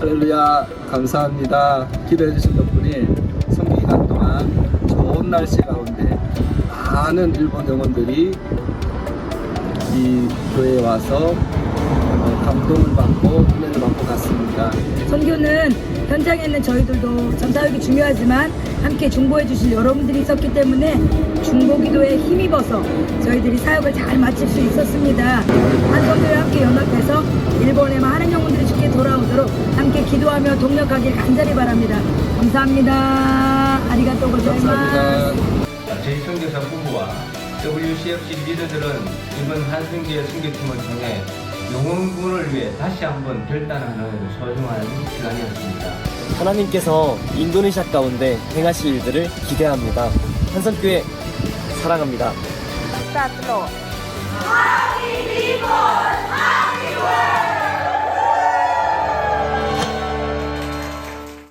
할렐루야. 감사합니다. 기도해 주신 덕분에 성기 기간 동안 좋은 날씨 가운데 많은 일본 영혼들이 이 교회에 와서 어, 감동을 받고 은혜를 받고 갔습니다. 선교는 현장에 있는 저희들도 전사역이 중요하지만 함께 중보해 주실 여러분들이 있었기 때문에 중보기도에 힘입어서 저희들이 사역을 잘 마칠 수 있었습니다. 한 선교와 함께 연합해서 일본에 많은 영혼들이 쉽게 돌아오도록 함께 기도하며 동력하길 간절히 바랍니다. 감사합니다. 아리가또 고자이마스. 감사합니다. 저희 선교사 부부와 WCFC 리더들은 이번 한승기의 선교팀을 통해 영혼군을 위해 다시 한번 결단하는 소중한 시간이었습니다. 하나님께서 인도네시아 가운데 행하실 일들을 기대합니다. 한성교회 사랑합니다. 스타트로